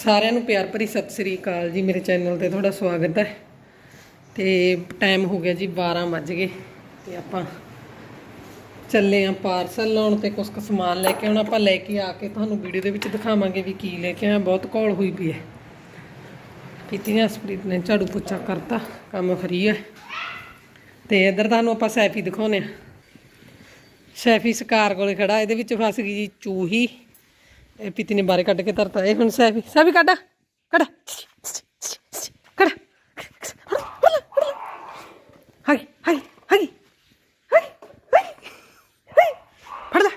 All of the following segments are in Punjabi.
ਸਾਰਿਆਂ ਨੂੰ ਪਿਆਰ ਭਰੀ ਸਤਿ ਸ੍ਰੀ ਅਕਾਲ ਜੀ, ਮੇਰੇ ਚੈਨਲ ਤੇ ਤੁਹਾਡਾ ਸਵਾਗਤ ਹੈ। ਤੇ ਟਾਈਮ ਹੋ ਗਿਆ ਜੀ 12 ਵੱਜ ਗਏ ਤੇ ਆਪਾਂ ਚੱਲੇ ਆਂ ਪਾਰਸਲ ਲਾਉਣ ਤੇ ਕੁਝ ਕੁ ਸਮਾਨ ਲੈ ਕੇ। ਆਉਣਾ ਆਪਾਂ ਲੈ ਕੇ ਆ ਕੇ ਤੁਹਾਨੂੰ ਵੀਡੀਓ ਦੇ ਵਿੱਚ ਦਿਖਾਵਾਂਗੇ ਵੀ ਕੀ ਲੈ ਕੇ ਆਇਆ। ਬਹੁਤ ਘੋਲ ਹੋਈ ਪਈ ਹੈ। ਕੀਤੀਆਂ ਸਪ੍ਰੀਤ ਨੇ ਝਾੜੂ ਪੋਚਾ ਕਰਤਾ, ਕੰਮ ਫਰੀ ਹੈ। ਤੇ ਇੱਧਰ ਤੁਹਾਨੂੰ ਆਪਾਂ ਸੈਫੀ ਦਿਖਾਉਨੇ ਆ ਸੈਫੀ ਸਕਾਰ ਕੋਲੇ ਖੜਾ, ਇਹਦੇ ਵਿੱਚ ਫਸ ਗਈ ਜੀ ਚੂਹੀ। ਇਹ ਪੀਤੀ ਨੇ ਬਾਰੇ ਕੱਢ ਕੇ ਧਰਤਾ। ਇਹ ਹੁਣ ਸੈਫੀ ਸੈਫੀ ਕੱਢ। ਕੱਢ। ਕੱਢ। ਹਾਈ ਹਾਈ ਹਾਈ ਫੜ ਲੈ।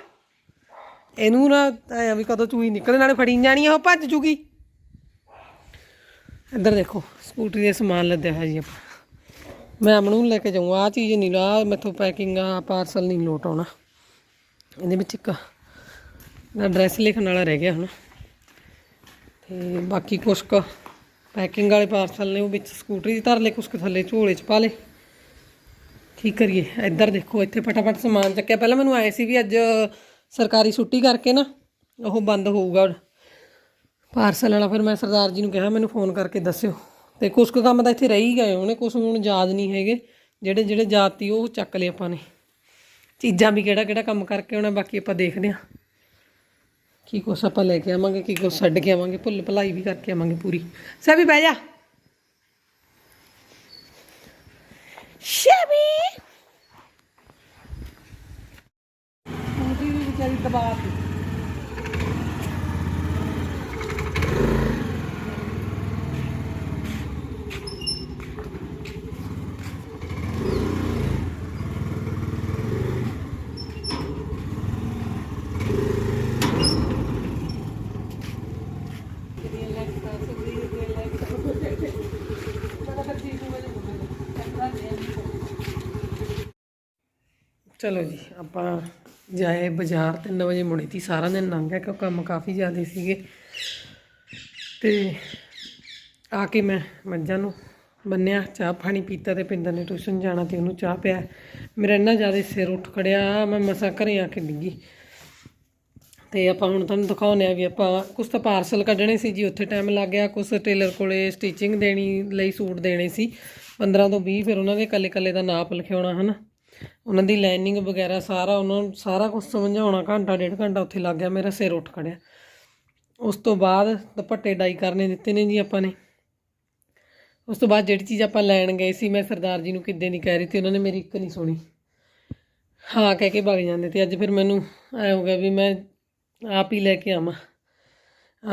ਇਹਨੂੰ ਨਾ ਐਂ ਵੀ ਕਦੋਂ ਚੂਹੀ ਨਿਕਲਣ ਨਾਲੇ ਫੜੀ ਜਾਣੀ ਆ, ਉਹ ਭੱਜ ਜੂਗੀ। ਇੱਧਰ ਦੇਖੋ ਸਕੂਟਰੀ ਦੇ ਸਮਾਨ ਲੱਦਿਆ ਹੈ ਜੀ ਆਪਾਂ। ਮੈਂ ਅਮਨ ਨੂੰ ਲੈ ਕੇ ਜਾਊਂ। ਆ ਚੀਜ਼ ਨਹੀਂ ਲਾ ਮੈਥੋਂ ਪੈਕਿੰਗ ਆ ਪਾਰਸਲ ਨਹੀਂ ਲੋਟ ਆਉਣਾ। ਇਹਦੇ ਵਿੱਚ ਇੱਕ ਐਡਰੈਸ ਲਿਖਣ ਵਾਲਾ ਰਹਿ ਗਿਆ ਹੁਣ। ਤੇ ਬਾਕੀ ਕੁਛ ਕੁ ਪੈਕਿੰਗ ਵਾਲੇ ਪਾਰਸਲ ਨੇ, ਉਹ ਵਿੱਚ ਸਕੂਟਰੀ 'ਚ ਧਰ ਲਏ, ਕੁਛ ਕੁ ਥੱਲੇ ਝੋਲੇ 'ਚ ਪਾ ਲਏ। ਕੀ ਕਰੀਏ? ਇੱਧਰ ਦੇਖੋ, ਇੱਥੇ ਫਟਾਫਟ ਸਮਾਨ ਚੱਕਿਆ। ਪਹਿਲਾਂ ਮੈਨੂੰ ਆਏ ਸੀ ਵੀ ਅੱਜ ਸਰਕਾਰੀ ਛੁੱਟੀ ਕਰਕੇ ਨਾ, ਉਹ ਬੰਦ ਹੋਊਗਾ। ਪਾਰਸਲ ਵਾਲਾ ਫਿਰ ਮੈਂ ਸਰਦਾਰ ਜੀ ਨੂੰ ਕਿਹਾ, ਮੈਨੂੰ ਫੋਨ ਕਰਕੇ ਦੱਸਿਓ। ਤੇ ਕੁਛ ਕੁ ਕੰਮ ਤਾਂ ਇੱਥੇ ਰਹਿ ਹੀ ਗਏ ਉਹਨੇ ਕੁਛ ਹੁਣ ਯਾਦ ਨਹੀਂ ਹੈਗੇ। ਜਿਹੜੇ ਜਿਹੜੇ ਜਾਤੀ ਉਹ ਚੱਕ ਲਏ ਆਪਾਂ ਨੇ। ਚੀਜ਼ਾਂ ਵੀ ਕਿਹੜਾ ਕਿਹੜਾ ਕੰਮ ਕਰਕੇ ਆਉਣਾ, ਬਾਕੀ ਆਪਾਂ ਦੇਖਦੇ ਹਾਂ। ਕੀ ਕੁਛ ਆਪਾਂ ਲੈ ਕੇ ਆਵਾਂਗੇ, ਕੀ ਕੁਛ ਛੱਡ ਕੇ ਆਵਾਂਗੇ, ਭੁੱਲ ਭੁਲਾਈ ਵੀ ਕਰਕੇ ਆਵਾਂਗੇ ਪੂਰੀ। ਸਭੀ ਬਹਿ ਜਾ ਸ਼ਬੀ ਉਹਦੀ ਵੀ ਵਿਚਾਰੀ ਦਬਾਅ ਤੀ ਚਲੋ ਜੀ, ਆਪਾਂ ਜਾਏ ਬਾਜ਼ਾਰ 3 ਵਜੇ ਮੁੜੀ ਤੀ, ਸਾਰਾ ਦਿਨ ਲੰਘ ਗਿਆ ਕਿਉਂ ਕੰਮ ਕਾਫੀ ਜ਼ਿਆਦਾ ਸੀਗੇ। ਤੇ ਆ ਕੇ ਮੈਂ ਮੱਝਾਂ ਨੂੰ ਬੰਨਿਆ, ਚਾਹ ਪਾਣੀ ਪੀਤਾ ਤੇ ਪਿੰਦਰ ਨੇ ਟਿਊਸ਼ਨ ਜਾਣਾ ਤੇ ਉਹਨੂੰ ਚਾਹ ਪਿਆ। ਮੇਰਾ ਇੰਨਾ ਜ਼ਿਆਦਾ ਸਿਰ ਉੱਠ ਖੜਿਆ, ਮੈਂ ਮਸਾਂ ਘਰੇ ਆ ਕੇ ਡਿੱਗੀ। ਤੇ ਆਪਾਂ ਹੁਣ ਤੁਹਾਨੂੰ ਦਿਖਾਉਂਦੇ ਆ ਵੀ ਆਪਾਂ ਕੁਝ ਤਾਂ ਪਾਰਸਲ ਕੱਢਣੇ ਸੀ ਜੀ, ਉੱਥੇ ਟਾਈਮ ਲੱਗ ਗਿਆ ਕੁਝ ਟੇਲਰ ਕੋਲੇ ਸਟਿਚਿੰਗ ਦੇਣੀ ਲਈ ਸੂਟ ਦੇਣੇ ਸੀ। 15 ਤੋਂ 20 ਫਿਰ ਉਹਨਾਂ ਦੇ ਕੱਲੇ ਕੱਲੇ ਦਾ ਨਾਪ ਲਿਖਾਉਣਾ ਹਨਾ? ਉਹਨਾਂ ਦੀ ਲਾਈਨਿੰਗ ਵਗੈਰਾ ਸਾਰਾ ਉਹਨਾਂ ਨੂੰ ਸਾਰਾ ਕੁਝ ਸਮਝਾਉਣਾ ਘੰਟਾ, ਡੇਢ ਘੰਟਾ ਉੱਥੇ ਲੱਗ ਗਿਆ, ਮੇਰਾ ਸਿਰ ਉੱਠ ਖੜਿਆ। ਉਸ ਤੋਂ ਬਾਅਦ ਦੁਪੱਟੇ ਡਾਈ ਕਰਨੇ ਦਿੱਤੇ ਨੇ ਜੀ ਆਪਾਂ ਨੇ। ਉਸ ਤੋਂ ਬਾਅਦ ਜਿਹੜੀ ਚੀਜ਼ ਆਪਾਂ ਲੈਣ ਗਏ ਸੀ, ਮੈਂ ਸਰਦਾਰ ਜੀ ਨੂੰ ਕਿੱਦਾਂ ਨਹੀਂ ਕਹਿ ਰਹੀ ਤੇ ਉਹਨਾਂ ਨੇ ਮੇਰੀ ਇੱਕ ਨਹੀਂ ਸੁਣੀ। ਹਾਂ, ਕਹਿ ਕੇ ਭੱਗ ਜਾਂਦੇ ਤੇ ਅੱਜ ਫਿਰ ਮੈਨੂੰ ਐ ਹੋ ਗਿਆ ਵੀ ਮੈਂ ਆਪ ਹੀ ਲੈ ਕੇ ਆਵਾਂ।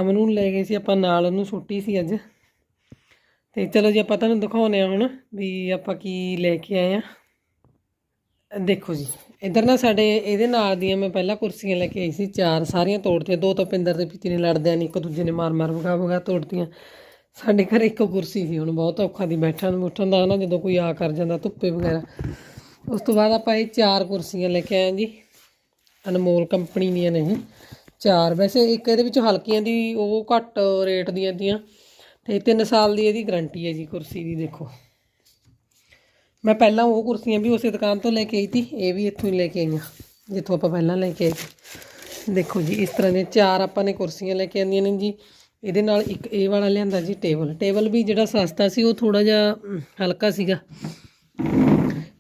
ਅਮਨ ਨੂੰ ਲੈ ਗਏ ਸੀ, ਆਪਾਂ ਨਾਲ ਉਹਨੂੰ ਛੁੱਟੀ ਸੀ ਅੱਜ। ਤੇ ਚਲੋ ਜੀ, ਆਪਾਂ ਤੁਹਾਨੂੰ ਦਿਖਾਉਂਦੇ ਆ ਹੁਣ ਵੀ ਆਪਾਂ ਕੀ ਲੈ ਕੇ ਆਏ ਆ ਦੇਖੋ ਜੀ, ਇੱਧਰ ਨਾ ਸਾਡੇ ਇਹਦੇ ਨਾਲ ਦੀਆਂ ਮੈਂ ਪਹਿਲਾਂ ਕੁਰਸੀਆਂ ਲੈ ਕੇ ਆਈ ਸੀ, ਚਾਰ ਸਾਰੀਆਂ ਤੋੜਤੀਆਂ, ਦੋ ਤਾਂ ਪਿੰਦਰ ਦੇ ਪਿੱਛੇ ਨੇ ਲੜਦਿਆਂ ਨਹੀਂ ਇੱਕ ਦੂਜੇ ਨੇ ਮਾਰ ਮਾਰ ਵਗਾ ਵਗਾ ਤੋੜਤੀਆਂ। ਸਾਡੇ ਘਰ ਇੱਕ ਕੁਰਸੀ ਸੀ, ਹੁਣ ਬਹੁਤ ਔਖਾ ਦੀ ਬੈਠਣ ਨੂੰ, ਉੱਠਣ ਦਾ ਨਾ ਜਦੋਂ ਕੋਈ ਆ ਕਰ ਜਾਂਦਾ, ਧੁੱਪੇ ਵਗੈਰਾ। ਉਸ ਤੋਂ ਬਾਅਦ ਆਪਾਂ ਇਹ ਚਾਰ ਕੁਰਸੀਆਂ ਲੈ ਕੇ ਆਏ ਜੀ, ਅਨਮੋਲ ਕੰਪਨੀ ਦੀਆਂ ਨੇ ਇਹ ਚਾਰ। ਵੈਸੇ ਇੱਕ ਇਹਦੇ ਵਿੱਚ ਹਲਕੀਆਂ ਦੀ ਉਹ ਘੱਟ ਰੇਟ ਦੀਆਂ ਦੀਆਂ ਤੇ 3 ਸਾਲ ਦੀ ਇਹਦੀ ਗਾਰੰਟੀ ਹੈ ਜੀ ਕੁਰਸੀ ਦੀ, ਦੇਖੋ। ਮੈਂ ਪਹਿਲਾਂ ਉਹ ਕੁਰਸੀਆਂ ਵੀ ਉਸੇ ਦੁਕਾਨ ਤੋਂ ਲੈ ਕੇ ਆਈ ਸੀ, ਇਹ ਵੀ ਇੱਥੋਂ ਹੀ ਲੈ ਕੇ ਆਈਆਂ, ਜਿੱਥੋਂ ਆਪਾਂ ਪਹਿਲਾਂ ਲੈ ਕੇ ਆਏ ਸੀ। ਦੇਖੋ ਜੀ, ਇਸ ਤਰ੍ਹਾਂ ਦੇ ਚਾਰ ਆਪਾਂ ਨੇ ਕੁਰਸੀਆਂ ਲੈ ਕੇ ਆਂਦੀਆਂ ਨੇ ਜੀ। ਇਹਦੇ ਨਾਲ ਇੱਕ ਇਹ ਵਾਲਾ ਲਿਆਂਦਾ ਜੀ, ਟੇਬਲ। ਟੇਬਲ ਵੀ ਜਿਹੜਾ ਸਸਤਾ ਸੀ, ਉਹ ਥੋੜਾ ਜਿਹਾ ਹਲਕਾ ਸੀਗਾ।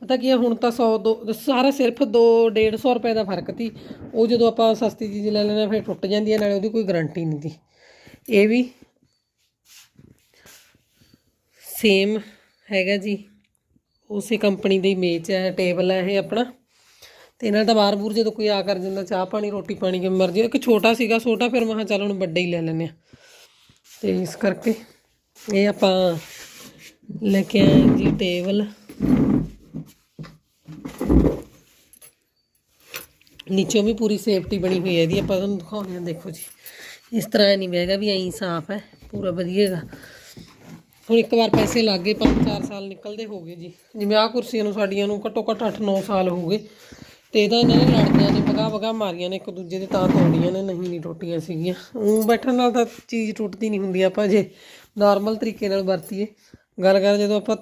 ਪਤਾ ਕੀ ਹੈ ਹੁਣ ਤਾਂ 100 ਦੋ, ਸਾਰਾ ਸਿਰਫ 2 150 ਰੁਪਏ ਦਾ ਫ਼ਰਕ ਸੀ। ਉਹ ਜਦੋਂ ਆਪਾਂ ਸਸਤੀ ਚੀਜ਼ ਲੈ ਲੈਣਾ ਫਿਰ ਟੁੱਟ ਜਾਂਦੀ ਹੈ, ਨਾਲੇ ਉਹਦੀ ਕੋਈ ਗਾਰੰਟੀ ਨਹੀਂ ਸੀ। ਇਹ ਵੀ ਸੇਮ ਹੈਗਾ ਜੀ। ਉਸੇ ਕੰਪਨੀ ਦੀ ਮੇਜ਼ ਹੈ, ਟੇਬਲ ਹੈ ਇਹ ਆਪਣਾ। ਤੇ ਇਹਨਾਂ ਦਾ ਬਾਹਰ ਬੂਰ ਜਦੋਂ ਕੋਈ ਆ ਕਰ ਜਾਂਦਾ ਚਾਹ ਪਾਣੀ, ਰੋਟੀ ਪਾਣੀ ਕਿਵੇਂ ਮਰਜ਼ੀ ਇੱਕ ਛੋਟਾ ਸੀਗਾ, ਛੋਟਾ ਫਿਰ ਮੈਂ ਚੱਲ ਹੁਣ ਵੱਡਾ ਹੀ ਲੈ ਲੈਂਦੇ ਆ ਤੇ ਇਸ ਕਰਕੇ ਇਹ ਆਪਾਂ ਲੈ ਕੇ ਆਏ ਜੀ ਟੇਬਲ। ਨੀਚੋਂ ਵੀ ਪੂਰੀ ਸੇਫਟੀ ਬਣੀ ਹੋਈ ਹੈ ਇਹਦੀ। ਆਪਾਂ ਤੁਹਾਨੂੰ ਦਿਖਾਉਂਦੇ ਹਾਂ, ਦੇਖੋ ਜੀ। ਇਸ ਤਰ੍ਹਾਂ ਨਹੀਂ ਬੈਗਾ ਵੀ ਐਂ ਸਾਫ਼ ਹੈ, ਪੂਰਾ ਵਧੀਆ ਹੈਗਾ। ਹੁਣ ਇੱਕ ਵਾਰ ਪੈਸੇ ਲੱਗ ਗਏ 5-4 ਸਾਲ ਨਿਕਲਦੇ ਹੋ ਗਏ ਜੀ। ਜਿਵੇਂ ਆਹ ਕੁਰਸੀਆਂ ਨੂੰ, ਸਾਡੀਆਂ ਨੂੰ ਘੱਟੋ ਘੱਟ 8-9 ਸਾਲ ਹੋ ਗਏ। ਤੇ ਇਹਦਾ ਇਹਨਾਂ ਨੇ ਲੜਦਿਆਂ ਨੇ ਵਗਾ ਵਗਾ ਮਾਰੀਆਂ ਨੇ, ਇੱਕ ਦੂਜੇ ਦੇ ਤਾਂ ਤੋੜੀਆਂ ਨੇ, ਨਹੀਂ ਨਹੀਂ ਟੁੱਟੀਆਂ ਸੀਗੀਆਂ। ਉਹ ਬੈਠਣ ਨਾਲ ਤਾਂ ਚੀਜ਼ ਟੁੱਟਦੀ ਨਹੀਂ ਹੁੰਦੀ, ਆਪਾਂ ਜੇ ਨਾਰਮਲ ਤਰੀਕੇ ਨਾਲ ਵਰਤੀਏ। ਗੱਲ ਕਰ, ਜਦੋਂ ਆਪਾਂ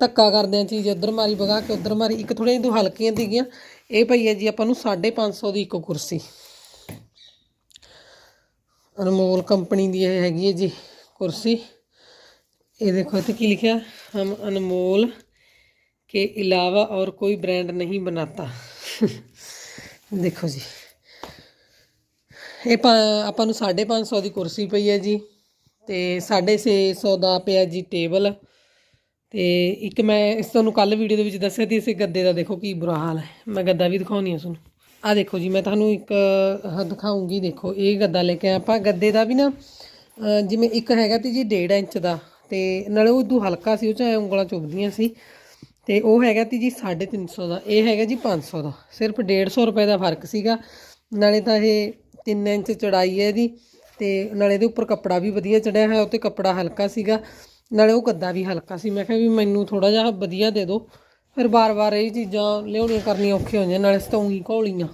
ਧੱਕਾ ਕਰਦੇ ਆ ਚੀਜ਼ ਉਧਰ ਮਾਰੀ ਵਗਾ ਕੇ ਉਧਰ ਮਾਰੀ, ਇੱਕ ਥੋੜ੍ਹੀਆਂ ਦੋ ਹਲਕੀਆਂ ਸੀਗੀਆਂ। ਇਹ ਪਈ ਹੈ ਜੀ, ਆਪਾਂ ਨੂੰ 550 ਦੀ ਇੱਕ ਕੁਰਸੀ। ਅਨਮੋਲ ਕੰਪਨੀ ਦੀ ਇਹ ਹੈਗੀ ਹੈ ਜੀ ਕੁਰਸੀ। ਇਹ ਦੇਖੋ ਇੱਥੇ ਕੀ ਲਿਖਿਆ ਹਮ ਅਨਮੋਲ के अलावा और कोई ब्रांड नहीं बनाता ਦੇਖੋ ਜੀ ਇਹ ਪਾ- ਆਪਾਂ ਨੂੰ 550 ਦੀ ਕੁਰਸੀ ਪਈ ਹੈ ਜੀ ਤੇ 650 ਦਾ ਪਿਆ ਜੀ ਟੇਬਲ ਤੇ ਇੱਕ ਮੈਂ ਇਸ ਤੁਹਾਨੂੰ ਕੱਲ ਵੀਡੀਓ ਦੇ ਵਿੱਚ ਦੱਸਿਆ ਸੀ ਇਸੇ ਗੱਦੇ ਦਾ ਦੇਖੋ ਕੀ ਬੁਰਾ ਹਾਲ ਹੈ ਮੈਂ ਗੱਦਾ ਵੀ ਦਿਖਾਉਣੀ ਆ ਤੁਹਾਨੂੰ ਆ ਦੇਖੋ ਜੀ ਮੈਂ ਤੁਹਾਨੂੰ ਇੱਕ ਆਹ ਦਿਖਾਉਂਗੀ ਦੇਖੋ ਇਹ ਗੱਦਾ ਲੈ ਕੇ ਆਏ ਆਪਾਂ ਗੱਦੇ ਦਾ ਵੀ ਨਾ ਅਹ ਜਿਵੇਂ ਇੱਕ ਹੈਗਾ ਤੇ ਜੀ 1.5 ਇੰਚ ਦਾ ਤੇ ਨਾਲੇ ਉਹ ਇਦੋਂ ਹਲਕਾ ਸੀ, ਉਹ ਚ ਉਂਗਲਾਂ ਚੁੱਭਦੀਆਂ ਸੀ। ਤੇ ਉਹ ਹੈਗਾ ਤੀ ਜੀ 350 ਦਾ, ਇਹ ਹੈਗਾ ਜੀ 500 ਦਾ। ਸਿਰਫ 150 ਰੁਪਏ ਦਾ ਫ਼ਰਕ ਸੀਗਾ। ਨਾਲੇ ਤਾਂ ਇਹ 3 ਇੰਚ ਚੜਾਈ ਹੈ ਇਹਦੀ, ਤੇ ਨਾਲੇ ਇਹਦੇ ਉੱਪਰ ਕੱਪੜਾ ਵੀ ਵਧੀਆ ਚੜਿਆ ਹੋਇਆ ਉੱਤੇ ਕੱਪੜਾ ਹਲਕਾ ਸੀਗਾ। ਨਾਲੇ ਉਹ ਕੱਦਾ ਵੀ ਹਲਕਾ ਸੀ। ਮੈਂ ਕਿਹਾ ਵੀ ਮੈਨੂੰ ਥੋੜਾ ਜਿਹਾ ਵਧੀਆ ਦੇ ਦਿਓ। ਫਿਰ ਬਾਰ-ਬਾਰ ਇਹ ਚੀਜ਼ਾਂ ਲਿਆਉਣੀਆਂ ਕਰਨੀਆਂ ਔਖੀਆਂ ਹੋ ਜਾਂਦੀਆਂ ਨਾਲੇ ਸਤੌਂਗੀ ਘੋਲੀਆਂ।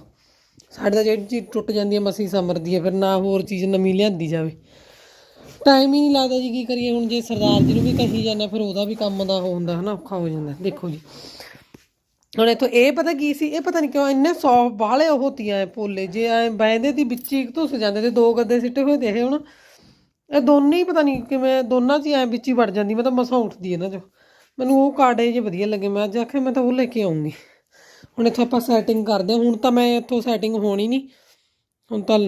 ਸਾਡੇ ਤਾਂ ਜਿਹੜੀ ਚੀਜ਼ ਟੁੱਟ ਜਾਂਦੀ ਹੈ ਮਸੀ ਸਮਰਦੀ ਹੈ, ਫਿਰ ਨਾ ਹੋਰ ਚੀਜ਼ ਨਵੀਂ ਲਿਆਂਦੀ ਜਾਵੇ। ਟਾਈਮ ਹੀ ਨਹੀਂ ਲੱਗਦਾ ਜੀ, ਕੀ ਕਰੀਏ? ਹੁਣ ਜੇ ਸਰਦਾਰ ਜੀ ਨੂੰ ਵੀ ਕਹੀ ਜਾਂਦਾ ਫਿਰ ਉਹਦਾ ਵੀ ਕੰਮ ਦਾ ਉਹ ਹੁੰਦਾ, ਹਨਾ, ਔਖਾ ਹੋ ਜਾਂਦਾ। ਦੇਖੋ ਜੀ। ਹੁਣ ਇਥੋਂ ਇਹ ਪਤਾ ਕੀ ਸੀ? ਇਹ ਪਤਾ ਨਹੀਂ ਕਿਉਂ ਇੰਨੇ ਸੌਫ ਬਾਹਲੇ ਉਹ ਹੋਤੀਆਂ ਪੋਲੇ ਜੇ ਐ ਬੈਂਦੇ ਦੀ ਵਿੱਚ ਹੀ ਧੁੱਸ ਜਾਂਦੇ ਤੇ ਦੋ ਗੱਦੇ ਸਿੱਟੇ ਹੋਏ ਦੇਖੇ ਹੁਣ ਇਹ ਦੋਨੇ ਹੀ ਪਤਾ ਨਹੀਂ ਕਿਵੇਂ, ਦੋਨਾਂ 'ਚ ਹੀ ਐ ਵਿੱਚ ਹੀ ਵੜ ਜਾਂਦੀ, ਮੈਂ ਤਾਂ ਮਸਾਂ ਉੱਠਦੀ ਇਹਨਾਂ 'ਚੋਂ। ਮੈਨੂੰ ਉਹ ਕਾਰਡੇ ਜੇ ਵਧੀਆ ਲੱਗੇ, ਮੈਂ ਅੱਜ ਆਖਿਆ, ਮੈਂ ਤਾਂ ਉਹ ਲੈ ਕੇ ਆਉਂਗੀ। ਹੁਣ ਇੱਥੋਂ ਆਪਾਂ ਸੈਟਿੰਗ ਕਰਦੇ ਹਾਂ, ਹੁਣ ਤਾਂ ਮੈਂ ਇੱਥੋਂ ਸੈਟਿੰਗ ਹੋਣੀ ਨਹੀਂ। ਹੁਣ ਤਾਂ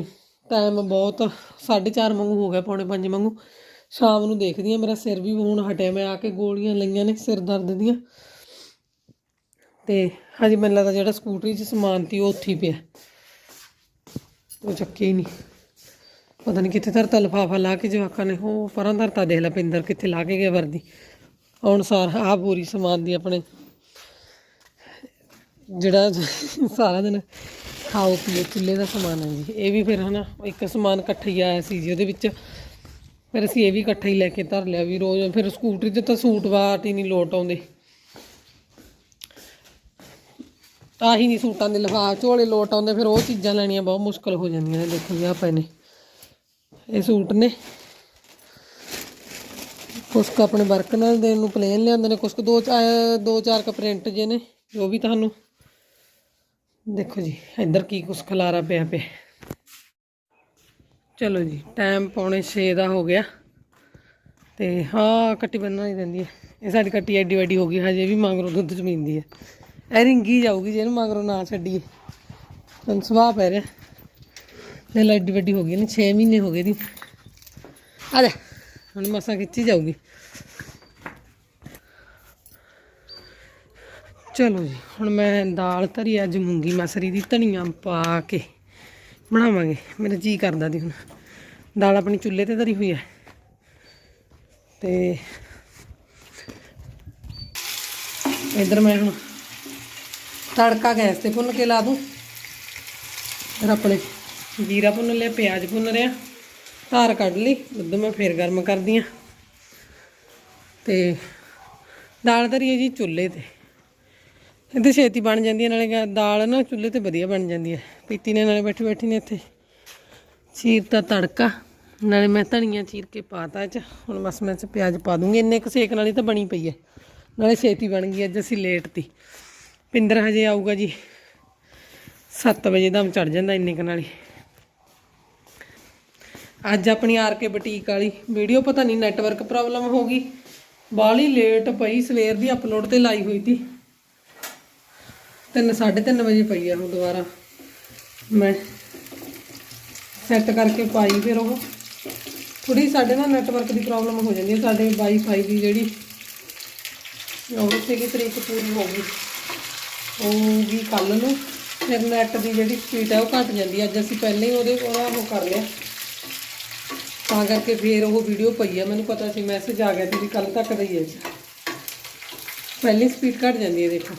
ਟਾਈਮ ਬਹੁਤ 4:30 ਵਾਂਗੂ ਹੋ ਗਿਆ, ਪੌਣੇ 5 ਵਾਂਗੂ। ਸ਼ਾਮ ਨੂੰ ਦੇਖਦੀ ਹਾਂ, ਮੇਰਾ ਸਿਰ ਵੀ ਹੁਣ ਹਟਿਆ, ਮੈਂ ਆ ਕੇ ਗੋਲੀਆਂ ਲਈਆਂ ਨੇ ਸਿਰ ਦਰਦ ਦੀਆਂ। ਤੇ ਹਜੇ ਮੈਨੂੰ ਲੱਗਦਾ ਜਿਹੜਾ ਸਕੂਟਰੀ 'ਚ ਸਮਾਨ ਤੀ ਉਹ ਉੱਥੇ ਹੀ ਪਿਆ। ਉਹ ਚੱਕੇ ਹੀ ਨਹੀਂ। ਪਤਾ ਨਹੀਂ ਕਿੱਥੇ ਧਰਤਾ, ਲਫਾਫਾ ਲਾ ਕੇ ਜਵਾਕਾਂ ਨੇ, ਉਹ ਪਰਾਂ ਧਰਤਾ ਦੇਖ ਲੈ ਪਿੰਦਰ ਕਿੱਥੇ ਲਾ ਕੇ ਗਿਆ ਵਰਦੀ। ਹੁਣ ਸਾਰ, ਆਹ ਪੂਰੀ ਸਮਾਨ ਦੀ ਆਪਣੇ ਜਿਹੜਾ ਸਾਰਾ ਦਿਨ ਖਾਓ, ਪੀਓ, ਚੁੱਲ੍ਹੇ ਦਾ ਸਮਾਨ ਹੈ ਜੀ। ਇਹ ਵੀ ਫਿਰ ਹਨਾ, ਇੱਕ ਸਮਾਨ ਇਕੱਠਾ ਹੀ ਆਇਆ ਸੀ ਜੀ ਉਹਦੇ ਵਿੱਚ। ਫਿਰ ਅਸੀਂ ਇਹ ਵੀ ਇਕੱਠਾ ਹੀ ਲੈ ਕੇ ਧਰ ਲਿਆ ਵੀ ਰੋਜ਼, ਫਿਰ ਸਕੂਟਰੀ 'ਚ ਤਾਂ ਸੂਟ ਵਾਟ ਹੀ ਨਹੀਂ ਲੋਟ ਆਉਂਦੇ। ਆਹੀ ਨਹੀਂ ਸੂਟਾਂ ਦੇ ਲਿਫਾਫ, ਝੋਲੇ ਲੋਟ ਆਉਂਦੇ, ਫਿਰ ਉਹ ਚੀਜ਼ਾਂ ਲੈਣੀਆਂ ਬਹੁਤ ਮੁਸ਼ਕਲ ਹੋ ਜਾਂਦੀਆਂ ਨੇ। ਦੇਖੋ ਜੀ, ਆਹ ਪਏ ਨੇ। ਇਹ ਸੂਟ ਨੇ। ਕੁਛ ਕੁ ਆਪਣੇ ਵਰਕ ਨਾਲ ਦੇਣ ਨੂੰ ਪਲੇਨ ਲਿਆਂਦੇ ਨੇ, ਕੁਛ ਕੁ ਦੋ ਚਾਰ ਦੋ ਚਾਰ ਕ ਪ੍ਰਿੰਟ ਜੇ ਨੇ ਜੋ ਵੀ ਤੁਹਾਨੂੰ ਦੇਖੋ ਜੀ, ਇੱਧਰ ਕੀ ਕੁਛ ਖਲਾਰਾ ਪਿਆ ਪਿਆ। ਚਲੋ ਜੀ ਟਾਈਮ ਪੌਣੇ 6 ਦਾ ਹੋ ਗਿਆ। ਤੇ ਹਾਂ, ਕੱਟੀ ਬੰਨਣਾ ਹੀ ਦਿੰਦੀ ਹੈ ਇਹ ਸਾਡੀ ਕੱਟੀ ਐਡੀ ਵੱਡੀ ਹੋ ਗਈ, ਹਜੇ ਵੀ ਮਗਰੋਂ ਦੁੱਧ ਚਮੀਂਦੀ ਹੈ। ਇਹ ਰਿੰਗੀ ਜਾਊਗੀ ਜੇ ਇਹਨੂੰ ਮਗਰੋਂ ਨਾ ਛੱਡੀਏ। ਹੁਣ ਸੁਭਾਅ ਪੈ ਰਿਹਾ। ਲੈ ਲੈ, ਐਡੀ ਵੱਡੀ ਹੋ ਗਈ ਨੇ 6 ਮਹੀਨੇ ਹੋ ਗਏ ਦੀ ਆ ਲੈ ਹੁਣ ਮਸਾਂ ਖਿੱਚੀ ਜਾਊਗੀ। ਚਲੋ ਜੀ, ਹੁਣ ਮੈਂ ਦਾਲ ਧਰੀ, ਅੱਜ ਮੂੰਗੀ ਮਸਰੀ ਦੀ ਧਨੀਆ ਪਾ ਕੇ ਬਣਾਵਾਂਗੇ। ਮੇਰਾ ਜੀ ਕਰਦਾ ਦੀ ਹੁਣ। ਦਾਲ ਆਪਣੀ ਚੁੱਲ੍ਹੇ ਤੇ ਧਰੀ ਹੋਈ ਹੈ। ਤੇ ਇਧਰ ਮੈਂ ਹੁਣ ਤੜਕਾ ਗੈਸ ਤੇ ਭੁੰਨ ਕੇ ਲਾ ਦੂੰ। ਫਿਰ ਆਪਣੇ ਜੀਰਾ ਭੁੰਨ ਲਿਆ, ਪਿਆਜ਼ ਭੁੰਨ ਰਿਆ ਧਾਰ ਕੱਢ ਲਈ ਦੁੱਧ ਮੈਂ ਫੇਰ ਗਰਮ ਕਰਦੀ ਆ ਤੇ ਦਾਲ ਧਰੀਏ ਜੀ ਚੁੱਲ੍ਹੇ ਤੇ। ਇਹਦੇ ਛੇਤੀ ਬਣ ਜਾਂਦੀ ਹੈ ਨਾਲੇ ਗਾ- ਦਾਲ ਨਾ ਚੁੱਲ੍ਹੇ ਤੇ ਵਧੀਆ ਬਣ ਜਾਂਦੀ ਹੈ। ਪੀਤੀ ਨੇ ਨਾਲੇ ਬੈਠੀ ਬੈਠੀ ਨੇ ਇੱਥੇ। ਚੀਰ ਤਾਂ ਤੜਕਾ, ਨਾਲੇ ਮੈਂ ਧਨੀਆ ਚੀਰ ਕੇ ਪਾਤਾ ਚ। ਹੁਣ ਬਸ ਮੈਂ ਚ ਪਿਆਜ਼ ਪਾ ਦੂੰਗੀ। ਇੰਨੇ ਕੁ ਸੇਕ ਨਾਲ ਹੀ ਤਾਂ ਬਣੀ ਪਈ ਹੈ। ਨਾਲੇ ਛੇਤੀ ਬਣ ਗਈ ਅੱਜ ਅਸੀਂ ਲੇਟ ਤੀ। ਪਿੰਦਰ ਹਜੇ ਆਊਗਾ ਜੀ 7 ਵਜੇ ਦਮ ਚੜ ਜਾਂਦਾ ਇੰਨੇ ਕੁ ਨਾਲ ਹੀ। ਅੱਜ ਆਪਣੀ ਆਰ ਕੇ ਬੁਟੀਕ ਵਾਲੀ ਵੀਡੀਓ, ਪਤਾ ਨਹੀਂ ਨੈਟਵਰਕ ਪ੍ਰੋਬਲਮ ਹੋ ਗਈ। ਬਾਲੀ ਲੇਟ ਪਈ, ਸਵੇਰ ਦੀ ਅਪਲੋਡ ਤੇ ਲਾਈ ਹੋਈ ਤੀ। ਤਿੰਨ, ਸਾਢੇ ਤਿੰਨ ਵਜੇ ਪਈ ਆ ਉਹ ਦੁਬਾਰਾ। ਮੈਂ ਸੈੱਟ ਕਰਕੇ ਪਾਈ ਫਿਰ ਉਹ। ਥੋੜੀ ਸਾਡੇ ਨਾਲ ਨੈਟਵਰਕ ਦੀ ਪ੍ਰੋਬਲਮ ਹੋ ਜਾਂਦੀ ਹੈ ਸਾਡੇ ਵਾਈਫਾਈ ਦੀ ਜਿਹੜੀ ਉਹ ਸੀਗੀ ਤਰੀਕ ਪੂਰੀ ਹੋ ਗਈ। ਉਹ ਵੀ ਕੱਲ ਨੂੰ ਫਿਰ ਨੈਟ ਦੀ ਜਿਹੜੀ ਸਪੀਡ ਹੈ ਉਹ ਘਟ ਜਾਂਦੀ ਅੱਜ ਅਸੀਂ ਪਹਿਲਾਂ ਹੀ ਉਹਦੇ ਉਹਦਾ ਉਹ ਕਰ ਲਿਆ। ਤਾਂ ਕਰਕੇ ਫਿਰ ਉਹ ਵੀਡੀਓ ਪਈ ਆ। ਮੈਨੂੰ ਪਤਾ ਸੀ ਮੈਸੇਜ ਆ ਗਿਆ ਸੀ ਵੀ ਕੱਲ ਤੱਕ ਦਾ ਹੀ ਹੈ ਜੀ ਪਹਿਲੀ ਸਪੀਡ ਘਟ ਜਾਂਦੀ ਹੈ ਦੇਖੋ।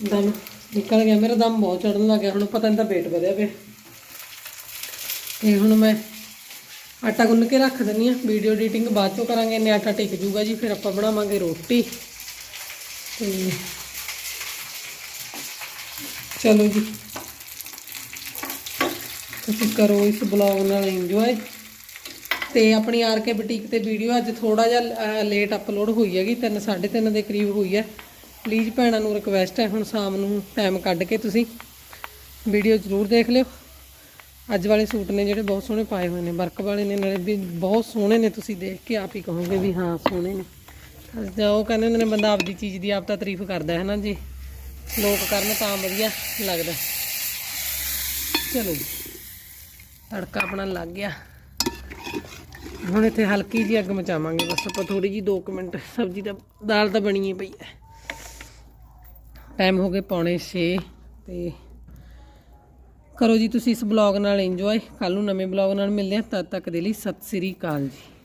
ਦਮ। ਨਿਕਲ ਗਿਆ, ਮੇਰਾ ਦਮ ਬਹੁਤ ਚੜਨ ਲੱਗ ਗਿਆ, ਹੁਣ ਪਤਾ ਨਹੀਂ ਤਾਂ ਵੇਟ ਵਧਿਆ ਪਿਆ। ਤੇ ਹੁਣ ਮੈਂ ਆਟਾ ਗੁੰਨ ਕੇ ਰੱਖ ਦਿੰਨੀ ਆ ਵੀਡੀਓ ਐਡੀਟਿੰਗ ਬਾਅਦ ਚੋਂ ਕਰਾਂਗੇ, ਇੰਨੇ ਆਟਾ ਟਿਕ ਜੂਗਾ ਜੀ, ਫਿਰ ਆਪਾਂ ਬਣਾਵਾਂਗੇ ਰੋਟੀ। ਤੇ ਚਲੋ ਜੀ। ਤੁਸੀਂ ਕਰੋ ਇਸ ਬਲੌਗ ਨਾਲ ਇੰਜੋਏ ਤੇ ਆਪਣੀ ਆਰ ਕੇ ਬੁਟੀਕ ਤੇ ਵੀਡੀਓ ਅੱਜ ਥੋੜਾ ਜਿਹਾ ਲੇਟ ਅਪਲੋਡ ਹੋਈ ਹੈਗੀ 3 3:30 ਦੇ ਕਰੀਬ ਹੋਈ ਹੈ। ਪਲੀਜ਼ ਭੈਣਾਂ ਨੂੰ ਰਿਕਵੈਸਟ ਹੈ, ਹੁਣ ਸ਼ਾਮ ਨੂੰ ਟਾਈਮ ਕੱਢ ਕੇ ਤੁਸੀਂ ਵੀਡੀਓ ਜ਼ਰੂਰ ਦੇਖ ਲਿਓ। ਅੱਜ ਵਾਲੇ ਸੂਟ ਨੇ ਜਿਹੜੇ ਬਹੁਤ ਸੋਹਣੇ ਪਾਏ ਹੋਏ ਨੇ ਵਰਕ ਵਾਲੇ ਨੇ, ਨਾਲੇ ਵੀ ਬਹੁਤ ਸੋਹਣੇ ਨੇ ਤੁਸੀਂ ਦੇਖ ਕੇ ਆਪ ਹੀ ਕਹੋਗੇ ਵੀ ਹਾਂ, ਸੋਹਣੇ ਨੇ। ਤਾਂ ਉਹ ਕਹਿੰਦੇ ਹੁੰਦੇ ਨੇ, ਬੰਦਾ ਆਪਦੀ ਚੀਜ਼ ਦੀ ਆਪ ਤਾਂ ਤਾਰੀਫ ਕਰਦਾ ਹੈ ਨਾ ਜੀ। ਲੋਕ ਕਰਨ ਤਾਂ ਵਧੀਆ ਲੱਗਦਾ। ਚਲੋ ਜੀ, ਤੜਕਾ ਆਪਣਾ ਲੱਗ ਗਿਆ। ਹੁਣ ਇੱਥੇ ਹਲਕੀ ਜਿਹੀ ਅੱਗ ਮਚਾਵਾਂਗੇ, ਬਸ ਆਪਾਂ ਥੋੜੀ ਜੀ 2 ਮਿੰਟ, ਸਬਜ਼ੀ ਦਾ ਦਾਲ ਤਾਂ ਬਣੀ ਹੀ ਪਈ ਹੈ। ਟਾਈਮ ਹੋ ਗਏ ਪੌਣੇ 6 ਤੇ ਕਰੋ ਜੀ ਤੁਸੀਂ ਇਸ ਬਲੌਗ ਨਾਲ ਇੰਜੋਏ ਕੱਲ ਨੂੰ ਨਵੇਂ ਬਲੌਗ ਨਾਲ ਮਿਲਦੇ ਹਾਂ, ਤਦ ਤੱਕ ਦੇ ਲਈ ਸਤਿ ਸ੍ਰੀ ਅਕਾਲ ਜੀ।